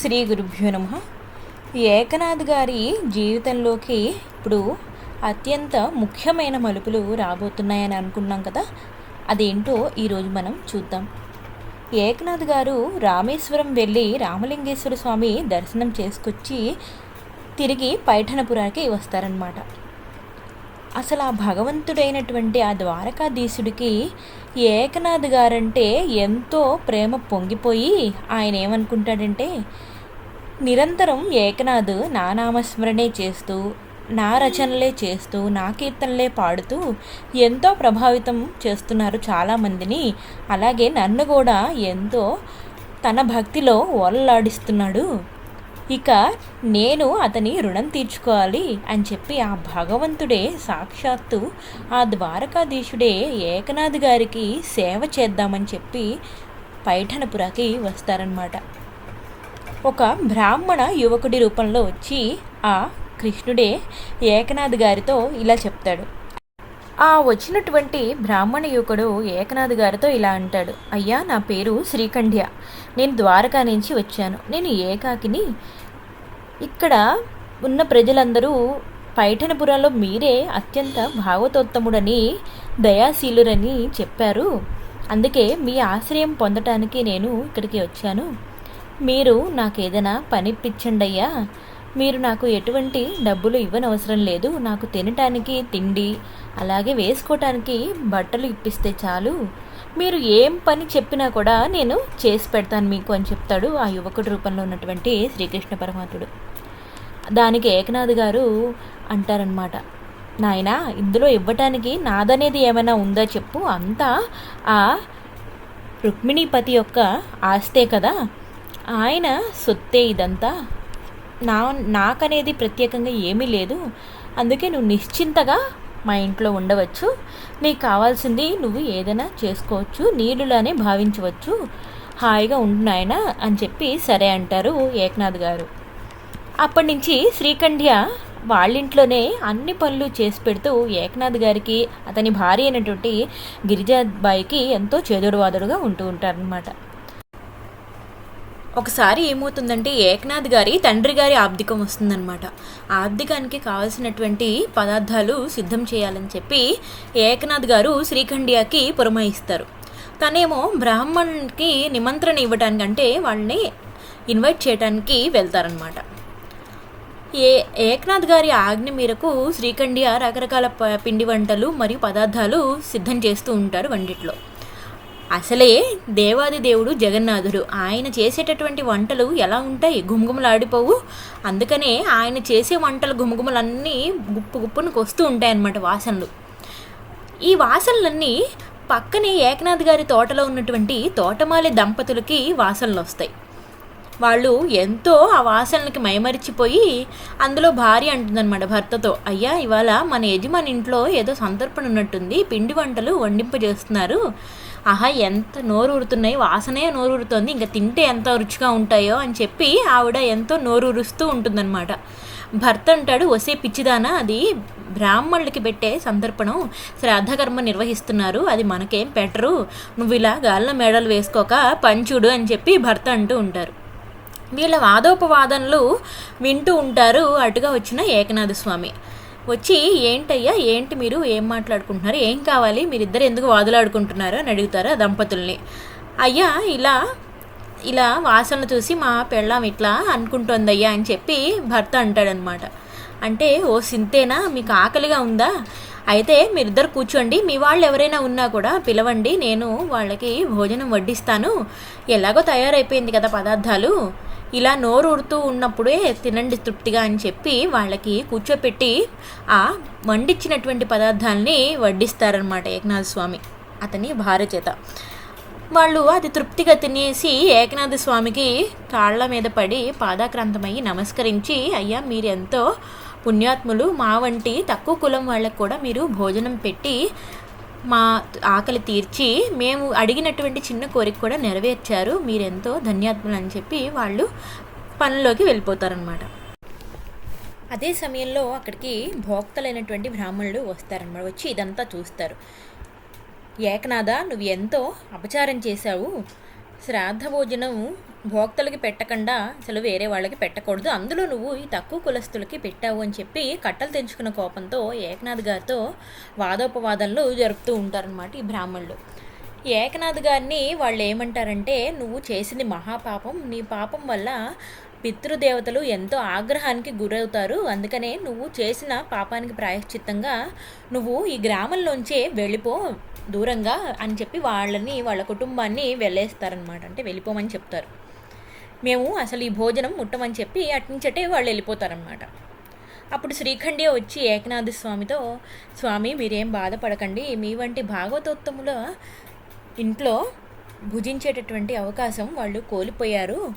శ్రీ గురుభ్యో నమ. ఏకనాథ్ గారి జీవితంలోకి ఇప్పుడు అత్యంత ముఖ్యమైన మలుపులు రాబోతున్నాయని అనుకున్నాం కదా అదేంటో ఈరోజు మనం చూద్దాం. ఏకనాథ్ గారు రామేశ్వరం వెళ్ళి రామలింగేశ్వర స్వామి దర్శనం చేసుకొచ్చి తిరిగి పైఠనపురానికి వస్తారనమాట అసలు ఆ భగవంతుడైనటువంటి ఆ ద్వారకాధీశుడికి ఏకనాథ్ గారంటే ఎంతో ప్రేమ పొంగిపోయి ఆయన ఏమనుకుంటాడంటే నిరంతరం ఏకనాథ్ నా నామస్మరణే చేస్తూ నా రచనలే చేస్తూ నా కీర్తనలే పాడుతూ ఎంతో ప్రభావితం చేస్తున్నారు చాలామందిని అలాగే నన్ను కూడా ఎంతో తన భక్తిలో ఓలలాడిస్తున్నాడు ఇక నేను అతని రుణం తీర్చుకోవాలి అని చెప్పి ఆ భగవంతుడే సాక్షాత్తు ఆ ద్వారకాధీశుడే ఏకనాథ్ గారికి సేవ చేద్దామని చెప్పి పైఠనపురాకి వస్తారనమాట ఒక బ్రాహ్మణ యువకుడి రూపంలో వచ్చి ఆ కృష్ణుడే ఏకనాథ్ గారితో ఇలా చెప్తాడు. ఆ వచ్చినటువంటి బ్రాహ్మణ యువకుడు ఏకనాథ్ గారితో ఇలా అంటాడు. అయ్యా నా పేరు శ్రీకంఠ్య. నేను ద్వారకా నుంచి వచ్చాను. నేను ఏకాకిని. ఇక్కడ ఉన్న ప్రజలందరూ పైఠనపురంలో మీరే అత్యంత భాగవతోత్తముడని దయాశీలురని చెప్పారు. అందుకే మీ ఆశ్రయం పొందటానికి నేను ఇక్కడికి వచ్చాను. మీరు నాకు ఏదైనా పనిప్పించండి అయ్యా మీరు నాకు ఎటువంటి డబ్బులు ఇవ్వనవసరం లేదు. నాకు తినటానికి తిండి అలాగే వేసుకోవటానికి బట్టలు ఇప్పిస్తే చాలు. మీరు ఏం పని చెప్పినా కూడా నేను చేసి పెడతాను మీకు అని చెప్తాడు ఆ యువకుడి రూపంలో ఉన్నటువంటి శ్రీకృష్ణ పరమాత్ముడు. దానికి ఏకనాథ్ గారు అంటారనమాట నాయనా ఇందులో ఇవ్వటానికి నాదనేది ఏమైనా ఉందా చెప్పు. అంతా ఆ రుక్మిణీపతి యొక్క ఆస్తే కదా. ఆయన సొత్తే ఇదంతా. నా నాకనేది ప్రత్యేకంగా ఏమీ లేదు. అందుకే నువ్వు నిశ్చింతగా మా ఇంట్లో ఉండవచ్చు. నీకు కావాల్సింది నువ్వు ఏదైనా చేసుకోవచ్చు. నీళ్ళులానే భావించవచ్చు. హాయిగా ఉంటున్నాయన అని చెప్పి సరే అంటారు ఏకనాథ్ గారు. అప్పటి నుంచి శ్రీకంఠ్య వాళ్ళింట్లోనే అన్ని పనులు చేసి పెడుతూ ఏకనాథ్ గారికి అతని భార్య అయినటువంటి గిరిజాబాయికి ఎంతో చేదుడువాదుడుగా ఉంటూ ఉంటారనమాట ఒకసారి ఏమవుతుందంటే ఏకనాథ్ గారి తండ్రి గారి ఆబ్దికం వస్తుందన్నమాట. ఆబ్దికానికి కావాల్సినటువంటి పదార్థాలు సిద్ధం చేయాలని చెప్పి ఏకనాథ్ గారు శ్రీఖండియాకి పురమాయిస్తారు. తనేమో బ్రాహ్మణ్కి నిమంత్రణ ఇవ్వడానికి అంటే వాళ్ళని ఇన్వైట్ చేయడానికి వెళ్తారనమాట ఏ ఏకనాథ్ గారి ఆజ్ఞ మేరకు శ్రీఖండియా రకరకాల ప- పిండి వంటలు మరియు పదార్థాలు సిద్ధం చేస్తూ ఉంటారు వండిట్లో అసలే దేవాది దేవుడు జగన్నాథుడు. ఆయన చేసేటటువంటి వంటలు ఎలా ఉంటాయి? గుమగుమలాడిపోవు అందుకనే ఆయన చేసే వంటలు గుమగుమలన్నీ గుప్పు గుప్పును వస్తూ ఉంటాయన్నమాట వాసనలు. ఈ వాసనలన్నీ పక్కనే ఏకనాథ్ గారి తోటలో ఉన్నటువంటి తోటమాలి దంపతులకి వాసనలు వస్తాయి వాళ్ళు ఎంతో ఆ వాసనలకి మైమరిచిపోయి అందులో భార్య అంటుందన్నమాట భర్తతో అయ్యా ఇవాళ మన యజమాని ఇంట్లో ఏదో సంతర్పణ ఉన్నట్టుంది. పిండి వంటలు వండింపజేస్తున్నారు. ఆహా ఎంత నోరు ఊరుతున్నాయి వాసనే నోరు ఊరుతోంది ఇంకా తింటే ఎంత రుచిగా ఉంటాయో అని చెప్పి ఆవిడ ఎంతో నోరు ఊరుస్తూ ఉంటుందన్నమాట. భర్త అంటాడు వసే పిచ్చిదానా అది బ్రాహ్మణులకి పెట్టే సందర్పణం. శ్రాద్ధకర్మ నిర్వహిస్తున్నారు అది మనకేం పెట్టరు. నువ్వు ఇలా గాల్లో మేడలు వేసుకోక పంచుడు అని చెప్పి భర్త అంటూ ఉంటారు. వీళ్ళ వాదోపవాదనలు వింటూ ఉంటారు అటుగా వచ్చిన ఏకనాథ స్వామి వచ్చి ఏంటయ్యా ఏంటి మీరు? ఏం మాట్లాడుకుంటున్నారు? ఏం కావాలి? మీరిద్దరు ఎందుకు వాదులాడుకుంటున్నారు? అని అడుగుతారు ఆ దంపతుల్ని. అయ్యా ఇలా ఇలా వాసనలు చూసి మా పెళ్ళాం ఇట్లా అనుకుంటోందయ్యా అని చెప్పి భర్త అంటాడనమాట. అంటే ఓ సింతేనా? మీకు ఆకలిగా ఉందా? అయితే మీరిద్దరు కూర్చోండి. మీ వాళ్ళు ఎవరైనా ఉన్నా కూడా పిలవండి. నేను వాళ్ళకి భోజనం వడ్డిస్తాను. ఎలాగో తయారైపోయింది కదా పదార్థాలు. ఇలా నోరు ఉడుతూ ఉన్నప్పుడే తినండి తృప్తిగా అని చెప్పి వాళ్ళకి కూర్చోపెట్టి ఆ వండిచ్చినటువంటి పదార్థాలని వడ్డిస్తారనమాట ఏకనాథ స్వామి అతని భార్య చేత. వాళ్ళు అది తృప్తిగా తినేసి ఏకనాథ స్వామికి కాళ్ళ మీద పడి పాదాక్రాంతమయ్యి నమస్కరించి అయ్యా మీరెంతో పుణ్యాత్ములు మా వంటి తక్కువ కులం వాళ్ళకు కూడా మీరు భోజనం పెట్టి మా ఆకలి తీర్చి మేము అడిగినటువంటి చిన్న కోరిక కూడా నెరవేర్చారు. మీరెంతో ధన్యాత్మలు అని చెప్పి వాళ్ళు పనుల్లోకి వెళ్ళిపోతారనమాట అదే సమయంలో అక్కడికి భోక్తలైనటువంటి బ్రాహ్మణులు వస్తారనమాట వచ్చి ఇదంతా చూస్తారు. ఏకనాథ నువ్వు ఎంతో అపచారం చేశావు. శ్రాద్ధ భోజనం భోక్తలకి పెట్టకుండా అసలు వేరే వాళ్ళకి పెట్టకూడదు. అందులో నువ్వు ఈ తక్కువ కులస్తులకి పెట్టావు అని చెప్పి కట్టలు తెంచుకున్న కోపంతో ఏకనాథ్ గారితో వాదోపవాదనలు జరుపుతూ ఉంటారనమాట ఈ బ్రాహ్మణులు. ఏకనాథ్ గారిని వాళ్ళు ఏమంటారంటే నువ్వు చేసింది మహాపాపం. నీ పాపం వల్ల పితృదేవతలు ఎంతో ఆగ్రహానికి గురవుతారు. అందుకనే నువ్వు చేసిన పాపానికి ప్రాయశ్చిత్తంగా నువ్వు ఈ గ్రామంలోంచే వెళ్ళిపో దూరంగా అని చెప్పి వాళ్ళని వాళ్ళ కుటుంబాన్ని వెళ్ళేస్తారనమాట అంటే వెళ్ళిపోమని చెప్తారు. మేము అసలు ఈ భోజనం ముట్టమని చెప్పి అట్నుంచటే వాళ్ళు వెళ్ళిపోతారనమాట అప్పుడు శ్రీఖండి వచ్చి ఏకనాథ స్వామితో స్వామి మీరేం బాధపడకండి. మీ వంటి భాగవతోత్తముల ఇంట్లో భుజించేటటువంటి అవకాశం వాళ్ళు కోల్పోయారు.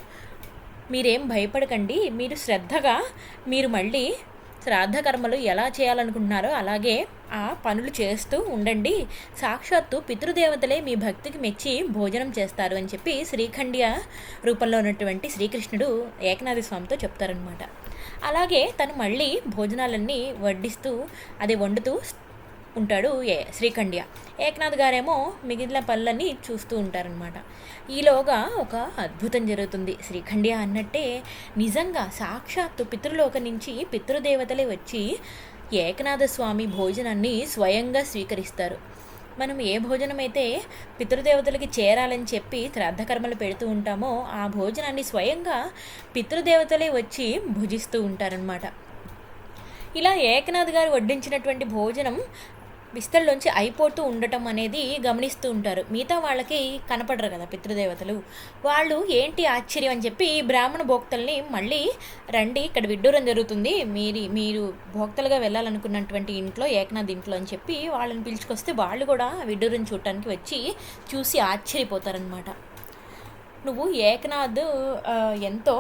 మీరేం భయపడకండి. మీరు శ్రద్ధగా మీరు మళ్ళీ శ్రాద్ధ కర్మలు ఎలా చేయాలనుకుంటున్నారో అలాగే ఆ పనులు చేస్తూ ఉండండి. సాక్షాత్తు పితృదేవతలే మీ భక్తికి మెచ్చి భోజనం చేస్తారు అని చెప్పి శ్రీఖండ్య రూపంలో ఉన్నటువంటి శ్రీకృష్ణుడు ఏకనాథ స్వామితో చెప్తారనమాట అలాగే తను మళ్ళీ భోజనాలన్నీ వడ్డిస్తూ అది వండుతూ ఉంటాడు ఏ శ్రీఖండ్య. ఏకనాథ్ గారేమో మిగిలిన పనులన్నీ చూస్తూ ఉంటారనమాట ఈలోగా ఒక అద్భుతం జరుగుతుంది. శ్రీఖండ్య అన్నట్టే నిజంగా సాక్షాత్తు పితృలోక నుంచి పితృదేవతలే వచ్చి ఏకనాథ స్వామి భోజనాన్ని స్వయంగా స్వీకరిస్తారు. మనం ఏ భోజనమైతే పితృదేవతలకి చేరాలని చెప్పి శ్రాద్ధకర్మలు పెడుతూ ఉంటామో ఆ భోజనాన్ని స్వయంగా పితృదేవతలే వచ్చి భుజిస్తూ ఉంటారనమాట ఇలా ఏకనాథ్ గారు వడ్డించినటువంటి భోజనం విస్తరలోంచి అయిపోతూ ఉండటం అనేది గమనిస్తూ ఉంటారు. మిగతా వాళ్ళకి కనపడరు కదా పితృదేవతలు. వాళ్ళు ఏంటి ఆశ్చర్యం అని చెప్పి బ్రాహ్మణ భోక్తల్ని మళ్ళీ రండి ఇక్కడ విడ్డూరం జరుగుతుంది మీరు మీరు భోక్తలుగా వెళ్ళాలనుకున్నటువంటి ఇంట్లో ఏకనాథ్ ఇంట్లో అని చెప్పి వాళ్ళని పిలుచుకొస్తే వాళ్ళు కూడా విడ్డూరం చూడటానికి వచ్చి చూసి ఆశ్చర్యపోతారనమాట నువ్వు ఏకనాథ్ ఎంతో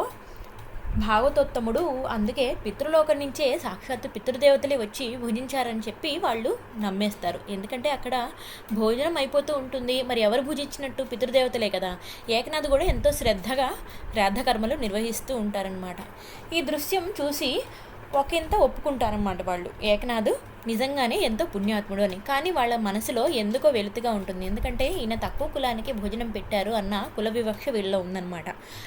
భాగవతోత్తముడు అందుకే పితృలోకం నుంచే సాక్షాత్తు పితృదేవతలే వచ్చి భుజించారని చెప్పి వాళ్ళు నమ్మేస్తారు. ఎందుకంటే అక్కడ భోజనం అయిపోతూ ఉంటుంది. మరి ఎవరు భుజించినట్టు పితృదేవతలే కదా? ఏకనాథ్ కూడా ఎంతో శ్రద్ధగా శ్రాద్ధకర్మలు నిర్వహిస్తూ ఉంటారనమాట ఈ దృశ్యం చూసి ఒకంత ఒప్పుకుంటారన్నమాట వాళ్ళు. ఏకనాథు నిజంగానే ఎంతో పుణ్యాత్ముడు అని. కానీ వాళ్ళ మనసులో ఎందుకో వెలుతుగా ఉంటుంది. ఎందుకంటే ఈయన తక్కువ కులానికి భోజనం పెట్టారు అన్న కుల వివక్ష వీళ్ళలో ఉందన్నమాట.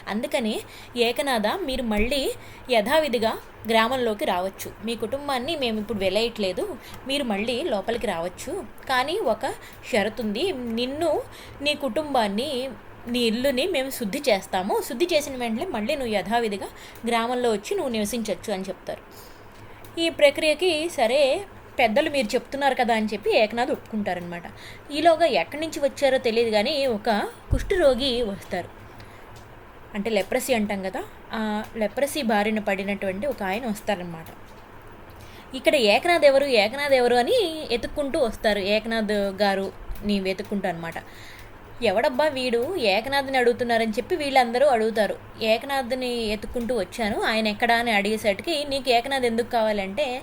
అందుకని ఏకనాథ మీరు మళ్ళీ యథావిధిగా గ్రామంలోకి రావచ్చు. మీ కుటుంబాన్ని మేము ఇప్పుడు వెలయట్లేదు. మీరు మళ్ళీ లోపలికి రావచ్చు. కానీ ఒక షరతుంది నిన్ను నీ కుటుంబాన్ని నీ ఇల్లుని మేము శుద్ధి చేస్తాము. శుద్ధి చేసిన వెంటనే మళ్ళీ నువ్వు యథావిధిగా గ్రామంలో వచ్చి నువ్వు నివసించవచ్చు అని చెప్తారు. ఈ ప్రక్రియకి సరే పెద్దలు మీరు చెప్తున్నారు కదా అని చెప్పి ఏకనాథ్ ఒప్పుకుంటారనమాట ఈలోగా ఎక్కడి నుంచి వచ్చారో తెలియదు కానీ ఒక కుష్ఠరోగి వస్తారు. అంటే లెప్రసీ అంటాం కదా ఆ లెప్రసీ బారిన పడినటువంటి ఒక ఆయన వస్తారనమాట ఇక్కడ ఏకనాథ్ ఎవరు? ఏకనాథ్ ఎవరు అని వెతుక్కుంటూ వస్తారు. ఏకనాథ్ గారు నీ వెతుక్కుంటా అనమాట ఎవడబ్బా వీడు? ఏకనాథ్ని అడుగుతున్నారని చెప్పి వీళ్ళందరూ అడుగుతారు. ఏకనాథ్ని ఎత్తుకుంటూ వచ్చాను. ఆయన ఎక్కడా అని అడిగేసరికి నీకు ఏకనాథ్ ఎందుకు కావాలంటే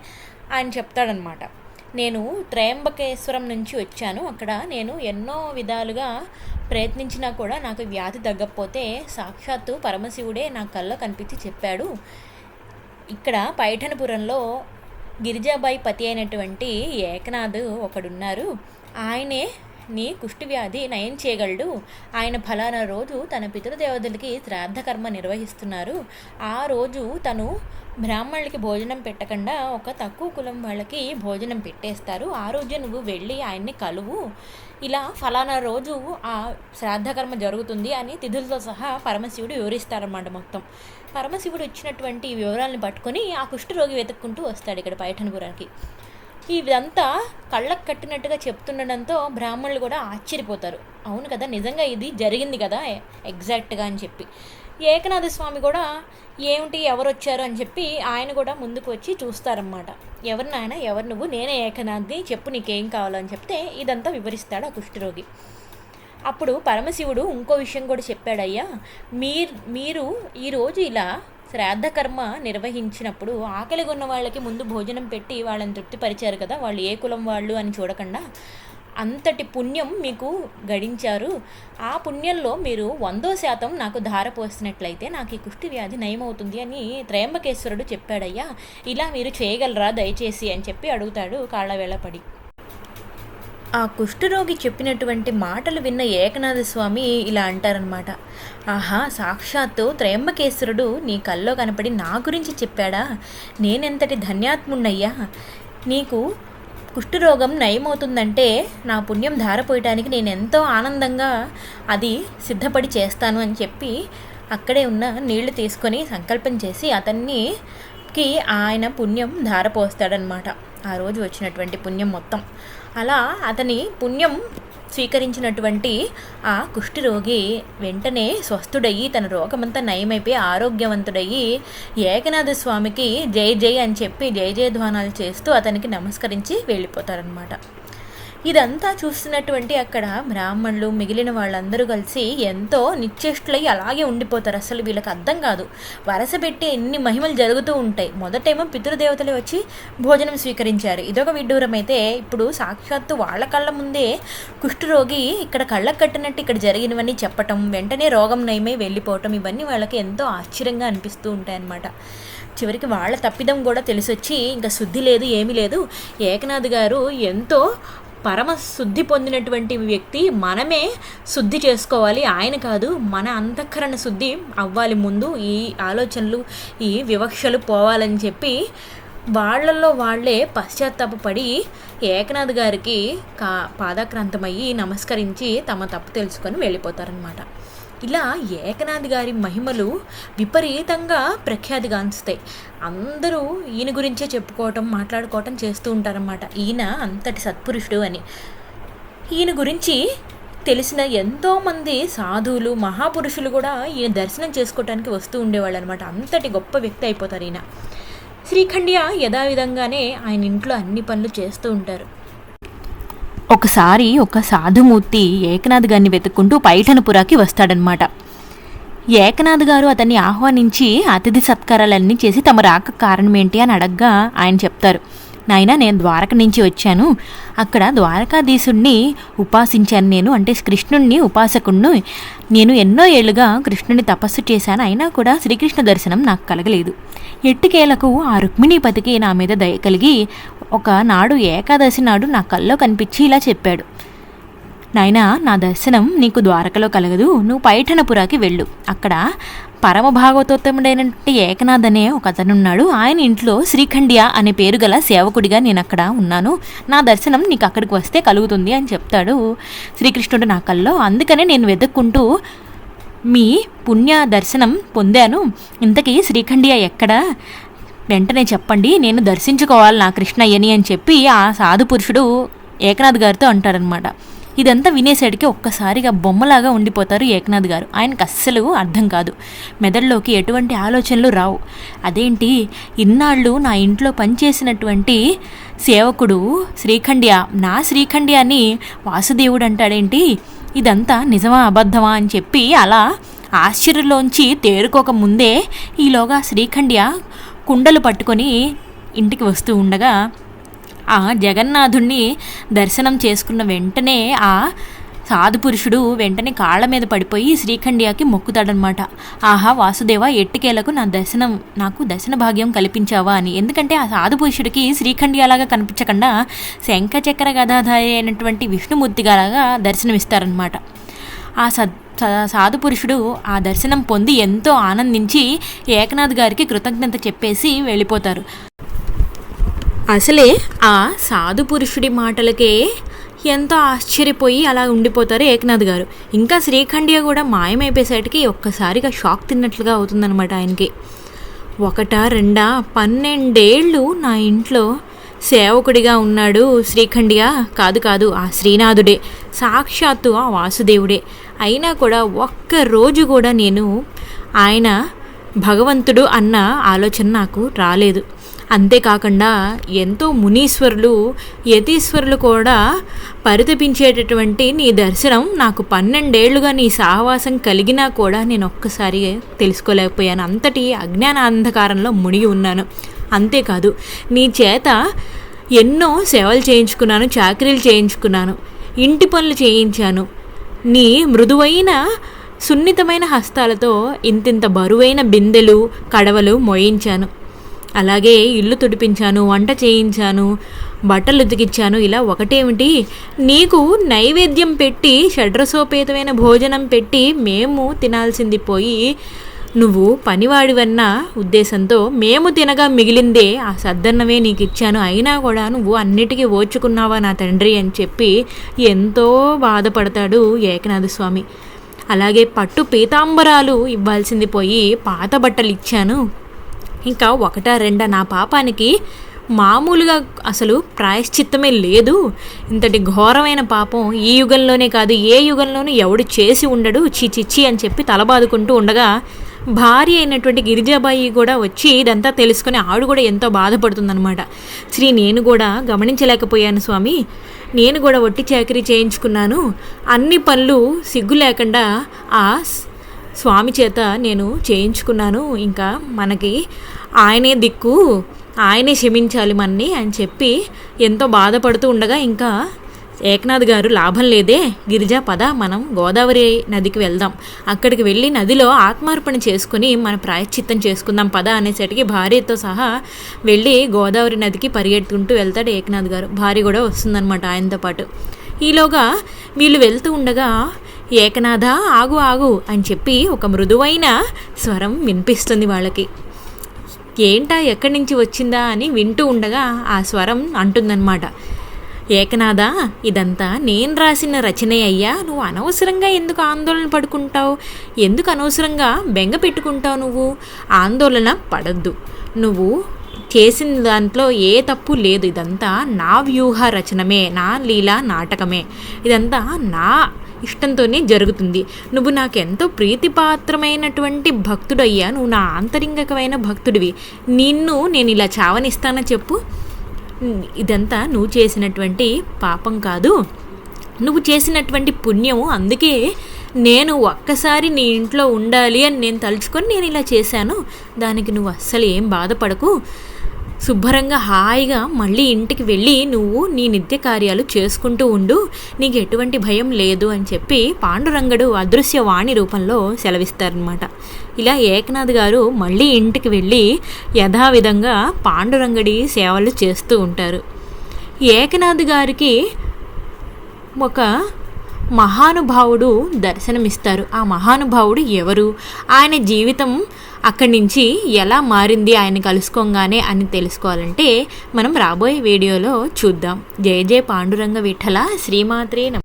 ఆయన చెప్తాడనమాట. నేను త్రయంబకేశ్వరం నుంచి వచ్చాను. అక్కడ నేను ఎన్నో విధాలుగా ప్రయత్నించినా కూడా నాకు వ్యాధి తగ్గకపోతే సాక్షాత్తు పరమశివుడే నా కళ్ళ కనిపించి చెప్పాడు. ఇక్కడ పైఠనపురంలో గిరిజాబాయి పతి అయినటువంటి ఏకనాథ్ ఒకడున్నారు. ఆయనే నీ కుష్టివ్యాధి నయం చేయగలడు. ఆయన ఫలానా రోజు తన పితృదేవతలకి శ్రాద్ధకర్మ నిర్వహిస్తున్నారు. ఆ రోజు తను బ్రాహ్మణులకి భోజనం పెట్టకుండా ఒక తక్కువ కులం వాళ్ళకి భోజనం పెట్టేస్తారు. ఆ రోజు నువ్వు వెళ్ళి ఆయన్ని కలువు. ఇలా ఫలానా రోజు ఆ శ్రాద్ధకర్మ జరుగుతుంది అని తిథులతో సహా పరమశివుడు వివరిస్తారన్నమాట మొత్తం. పరమశివుడు ఇచ్చినటువంటి వివరాలను పట్టుకొని ఆ కుష్ఠరోగి వెతుక్కుంటూ వస్తాడు ఇక్కడ పైఠనపురానికి. ఇదంతా కళ్ళకు కట్టినట్టుగా చెప్తుండడంతో బ్రాహ్మణులు కూడా ఆశ్చర్యపోతారు. అవును కదా నిజంగా ఇది జరిగింది కదా ఎగ్జాక్ట్గా అని చెప్పి. ఏకనాథ స్వామి కూడా ఏమిటి ఎవరు వచ్చారు అని చెప్పి ఆయన కూడా ముందుకు వచ్చి చూస్తారన్నమాట. ఎవరు నాయన ఎవరు నువ్వు నేనే ఏకనాథ్ని చెప్పు నీకేం కావాలని చెప్తే ఇదంతా వివరిస్తాడు ఆ కుష్ఠరోగి అప్పుడు పరమశివుడు ఇంకో విషయం కూడా చెప్పాడయ్యా. మీరు మీరు ఈరోజు ఇలా శ్రాద్ధకర్మ నిర్వహించినప్పుడు ఆకలి ఉన్న వాళ్ళకి ముందు భోజనం పెట్టి వాళ్ళని తృప్తిపరిచారు కదా వాళ్ళు ఏ కులం వాళ్ళు అని చూడకుండా అంతటి పుణ్యం మీకు గడించారు. ఆ పుణ్యంలో మీరు వందో శాతం నాకు ధార పోసినట్లయితే నాకు ఈ కుష్టి వ్యాధి నయమవుతుంది అని త్రయంబకేశ్వరుడు చెప్పాడయ్యా. ఇలా మీరు చేయగలరా దయచేసి అని చెప్పి అడుగుతాడు కాళ్ళ ఆ కుష్ఠరోగి చెప్పినటువంటి మాటలు విన్న ఏకనాథ స్వామి ఇలా అంటారనమాట ఆహా సాక్షాత్తు త్రయంబకేశ్వరుడు నీ కల్లో కనపడి నా గురించి చెప్పాడా? నేనెంతటి ధన్యాత్ముణ్ణయ్యా? నీకు కుష్ఠరోగం నయమవుతుందంటే నా పుణ్యం ధారపోయటానికి నేను ఎంతో ఆనందంగా అది సిద్ధపడి చేస్తాను అని చెప్పి అక్కడే ఉన్న నీళ్ళు తీసుకొని సంకల్పం చేసి అతన్నికి ఆయన పుణ్యం ధారపోస్తాడనమాట ఆ రోజు వచ్చినటువంటి పుణ్యం మొత్తం. అలా అతని పుణ్యం స్వీకరించినటువంటి ఆ కుష్ఠరోగి వెంటనే స్వస్థుడయ్యి తన రోగమంతా నయమైపోయి ఆరోగ్యవంతుడయ్యి ఏకనాథ స్వామికి జై జై అని చెప్పి జై జయధ్వానాలు చేస్తూ అతనికి నమస్కరించి వెళ్ళిపోతారనమాట ఇదంతా చూస్తున్నటువంటి అక్కడ బ్రాహ్మణులు మిగిలిన వాళ్ళందరూ కలిసి ఎంతో నిశ్చేష్టులై అలాగే ఉండిపోతారు. అసలు వీళ్ళకి అర్థం కాదు. వరస పెట్టి ఎన్ని మహిమలు జరుగుతూ ఉంటాయి. మొదటేమో పితృదేవతలు వచ్చి భోజనం స్వీకరించారు. ఇదొక విడ్డూరం అయితే ఇప్పుడు సాక్షాత్తు వాళ్ళ కళ్ళ ముందే కుష్ఠరోగి ఇక్కడ కళ్ళకు కట్టినట్టు ఇక్కడ జరిగినవన్నీ చెప్పటం వెంటనే రోగం నయమై వెళ్ళిపోవటం ఇవన్నీ వాళ్ళకి ఎంతో ఆశ్చర్యంగా అనిపిస్తూ ఉంటాయన్నమాట. చివరికి వాళ్ళ తప్పిదం కూడా తెలిసొచ్చి ఇంకా శుద్ధి లేదు ఏమీ లేదు. ఏకనాథ్ గారు ఎంతో పరమ శుద్ధి పొందినటువంటి వ్యక్తి మనమే శుద్ధి చేసుకోవాలి. ఆయన కాదు మన అంతఃకరణ శుద్ధి అవ్వాలి ముందు. ఈ ఆలోచనలు ఈ వివక్షలు పోవాలని చెప్పి వాళ్ళల్లో వాళ్ళే పశ్చాత్తాపడి ఏకనాథ్ గారికి కా పాదాక్రాంతమయ్యి నమస్కరించి తమ తప్పు తెలుసుకొని వెళ్ళిపోతారనమాట ఇలా ఏకనాథ్ గారి మహిమలు విపరీతంగా ప్రఖ్యాతిగాంచుతాయి. అందరూ ఈయన గురించే చెప్పుకోవటం మాట్లాడుకోవటం చేస్తూ ఉంటారన్నమాట. ఈయన అంతటి సత్పురుషుడు అని. ఈయన గురించి తెలిసిన ఎంతోమంది సాధువులు మహాపురుషులు కూడా ఈయన దర్శనం చేసుకోవటానికి వస్తూ ఉండేవాళ్ళు అనమాట అంతటి గొప్ప వ్యక్తి అయిపోతారు ఈయన. శ్రీఖండియ యథావిధంగానే ఆయన ఇంట్లో అన్ని పనులు చేస్తూ ఉంటారు. ఒకసారి ఒక సాధుమూర్తి ఏకనాథ్ గారిని వెతుక్కుంటూ పైఠనపురాకి వస్తాడనమాట ఏకనాథ్ గారు అతన్ని ఆహ్వానించి అతిథి సత్కారాలన్నీ చేసి తమ రాక కారణం ఏంటి అని అడగ్గా ఆయన చెప్తారు. నాయన నేను ద్వారక నుంచి వచ్చాను. అక్కడ ద్వారకాధీశుణ్ణి ఉపాసించాను నేను. అంటే కృష్ణుణ్ణి ఉపాసకుణ్ణి. నేను ఎన్నో ఏళ్ళుగా కృష్ణుని తపస్సు చేశాను. అయినా కూడా శ్రీకృష్ణ దర్శనం నాకు కలగలేదు. ఎట్టుకేలకు ఆ రుక్మిణీపతికి నా మీద దయ కలిగి ఒకనాడు ఏకాదశి నాడు నా కల్లో కనిపించి ఇలా చెప్పాడు. నాయనా నా దర్శనం నీకు ద్వారకలో కలగదు. నువ్వు పైఠనపురాకి వెళ్ళు. అక్కడ పరమ భాగవతోత్తముడైనటువంటి ఏకనాథ్ అనే ఒక అతనున్నాడు. ఆయన ఇంట్లో శ్రీఖండియ అనే పేరు గల సేవకుడిగా నేను అక్కడ ఉన్నాను. నా దర్శనం నీకు అక్కడికి వస్తే కలుగుతుంది అని చెప్తాడు శ్రీకృష్ణుడు నా కల్లో. అందుకనే నేను వెతుక్కుంటూ మీ పుణ్య దర్శనం పొందాను. ఇంతకీ శ్రీఖండియ ఎక్కడ? వెంటనే చెప్పండి. నేను దర్శించుకోవాలి నా కృష్ణయ్యని అని చెప్పి ఆ సాధు పురుషుడు ఏకనాథ్ గారితో అంటారనమాట ఇదంతా వినేసరికి ఒక్కసారిగా బొమ్మలాగా ఉండిపోతారు ఏకనాథ్ గారు. ఆయనకు అస్సలు అర్థం కాదు. మెదడులోకి ఎటువంటి ఆలోచనలు రావు. అదేంటి? ఇన్నాళ్ళు నా ఇంట్లో పనిచేసినటువంటి సేవకుడు శ్రీఖండ్య నా శ్రీఖండ్య అని వాసుదేవుడు అంటాడేంటి? ఇదంతా నిజమా అబద్ధమా అని చెప్పి అలా ఆశ్చర్యంలోంచి తేరుకోక ముందే ఈలోగా శ్రీఖండ్య కుండలు పట్టుకొని ఇంటికి వస్తూ ఉండగా ఆ జగన్నాథుణ్ణి దర్శనం చేసుకున్న వెంటనే ఆ సాధు పురుషుడు వెంటనే కాళ్ళ మీద పడిపోయి శ్రీఖండియాకి మొక్కుతాడనమాట ఆహా వాసుదేవ ఎట్టుకేలకు నా దర్శనం నాకు దర్శన భాగ్యం కల్పించావా అని. ఎందుకంటే ఆ సాధు పురుషుడికి శ్రీఖండియాలాగా కనిపించకుండా శంఖచక్ర గదాధారి అయినటువంటి విష్ణుమూర్తిగాలాగా దర్శనమిస్తారనమాట ఆ సద్ సాధు పురుషుడు ఆ దర్శనం పొంది ఎంతో ఆనందించి ఏకనాథ్ గారికి కృతజ్ఞత చెప్పేసి వెళ్ళిపోతారు. అసలే ఆ సాధు పురుషుడి మాటలకే ఎంతో ఆశ్చర్యపోయి అలా ఉండిపోతారు ఏకనాథ్ గారు. ఇంకా శ్రీఖండియ కూడా మాయమైపోయేసరికి ఒక్కసారిగా షాక్ తిన్నట్లుగా అవుతుందన్నమాట ఆయనకి. ఒకట రెండా పన్నెండేళ్ళు నా ఇంట్లో సేవకుడిగా ఉన్నాడు శ్రీఖండియ. కాదు కాదు ఆ శ్రీనాథుడే. సాక్షాత్తు ఆ వాసుదేవుడే. అయినా కూడా ఒక్క రోజు కూడా నేను ఆయన భగవంతుడు అన్న ఆలోచన నాకు రాలేదు. అంతేకాకుండా ఎంతో మునీశ్వరులు యతీశ్వరులు కూడా పరితపించేటటువంటి నీ దర్శనం నాకు పన్నెండేళ్ళుగా నీ సహవాసం కలిగినా కూడా నేను ఒక్కసారి తెలుసుకోలేకపోయాను. అంతటి అజ్ఞాన అంధకారంలో మునిగి ఉన్నాను. అంతేకాదు నీ చేత ఎన్నో సేవలు చేయించుకున్నాను చాకరీలు చేయించుకున్నాను ఇంటి పనులు చేయించాను. నీ మృదువైన సున్నితమైన హస్తాలతో ఇంతింత బరువైన బిందెలు కడవలు మోయించాను. అలాగే ఇల్లు తుడిపించాను వంట చేయించాను బట్టలు ఉతికిచ్చాను ఇలా ఒకటేమిటి? నీకు నైవేద్యం పెట్టి షడ్రసోపేతమైన భోజనం పెట్టి మేము తినాల్సింది పోయి నువ్వు పనివాడివన్న ఉద్దేశంతో మేము తినగా మిగిలిందే ఆ సద్దన్నమే నీకు ఇచ్చాను అయినా కూడా నువ్వు అన్నిటికీ ఓర్చుకున్నావా నా తండ్రి అని చెప్పి ఎంతో బాధపడతాడు ఏకనాథ స్వామి. అలాగే పట్టు పీతాంబరాలు ఇవ్వాల్సింది పోయి పాత బట్టలు ఇచ్చాను ఇంకా ఒకటా రెండా నా పాపానికి మామూలుగా అసలు ప్రాయశ్చిత్తమే లేదు. ఇంతటి ఘోరమైన పాపం ఈ యుగంలోనే కాదు ఏ యుగంలోనూ ఎవడు చేసి ఉండడు చిచిచ్చి అని చెప్పి తలబాదుకుంటూ ఉండగా భార్య అయినటువంటి గిరిజాబాయి కూడా వచ్చి ఇదంతా తెలుసుకుని ఆవిడ కూడా ఎంతో బాధపడుతుందనమాట శ్రీ నేను కూడా గమనించలేకపోయాను స్వామి. నేను కూడా వట్టి చాకరీ చేయించుకున్నాను. అన్ని పనులు సిగ్గు లేకుండా ఆ స్వామి చేత నేను చేయించుకున్నాను. ఇంకా మనకి ఆయనే దిక్కు ఆయనే క్షమించాలి మనని అని చెప్పి ఎంతో బాధపడుతూ ఉండగా ఇంకా ఏకనాథ్ గారు లాభం లేదే గిరిజా పద మనం గోదావరి నదికి వెళ్దాం. అక్కడికి వెళ్ళి నదిలో ఆత్మార్పణ చేసుకుని మన ప్రాయశ్చిత్తం చేసుకుందాం పద అనేసరికి భార్యతో సహా వెళ్ళి గోదావరి నదికి పరిగెత్తుకుంటూ వెళ్తాడు ఏకనాథ్ గారు. భార్య కూడా వస్తుందన్నమాట ఆయనతో పాటు. ఈలోగా వీళ్ళు వెళ్తూ ఉండగా ఏకనాథ ఆగు ఆగు అని చెప్పి ఒక మృదువైన స్వరం వినిపిస్తుంది వాళ్ళకి. ఏంటా ఎక్కడి నుంచి వచ్చిందా అని వింటూ ఉండగా ఆ స్వరం అంటుందన్నమాట. ఏకనాథ ఇదంతా నేను రాసిన రచనే అయ్యా. నువ్వు అనవసరంగా ఎందుకు ఆందోళన పడుకుంటావు? ఎందుకు అనవసరంగా బెంగ పెట్టుకుంటావు నువ్వు? ఆందోళన పడద్దు. నువ్వు చేసిన దాంట్లో ఏ తప్పు లేదు. ఇదంతా నా వ్యూహ రచనమే నా లీలా నాటకమే. ఇదంతా నా ఇష్టంతోనే జరుగుతుంది. నువ్వు నాకెంతో ప్రీతిపాత్రమైనటువంటి భక్తుడయ్యా. నువ్వు నా ఆంతరింగకమైన భక్తుడివి. నిన్ను నేను ఇలా చావనిస్తానని చెప్పు? ఇదంతా నువ్వు చేసినటువంటి పాపం కాదు. నువ్వు చేసినటువంటి పుణ్యము అందుకే నేను ఒక్కసారి నీ ఇంట్లో ఉండాలి అని నేను తలుచుకొని నేను ఇలా చేశాను. దానికి నువ్వు అస్సలు ఏం బాధపడకు. శుభ్రంగా హాయిగా మళ్ళీ ఇంటికి వెళ్ళి నువ్వు నీ నిత్య కార్యాలు చేసుకుంటూ ఉండు. నీకు ఎటువంటి భయం లేదు అని చెప్పి పాండురంగడు అదృశ్య వాణి రూపంలో సెలవిస్తారనమాట ఇలా ఏకనాథ్ గారు మళ్ళీ ఇంటికి వెళ్ళి యథావిధంగా పాండురంగడి సేవలు చేస్తూ ఉంటారు. ఏకనాథ్ గారికి ఒక మహానుభావుడు దర్శనమిస్తారు. ఆ మహానుభావుడు ఎవరు? ఆయన జీవితం అక్కడి నుంచి ఎలా మారింది ఆయన కలుసుకోగానే అని తెలుసుకోవాలంటే మనం రాబోయే వీడియోలో చూద్దాం. జయ జయ పాండురంగ విఠల. శ్రీమాత్రే నమ.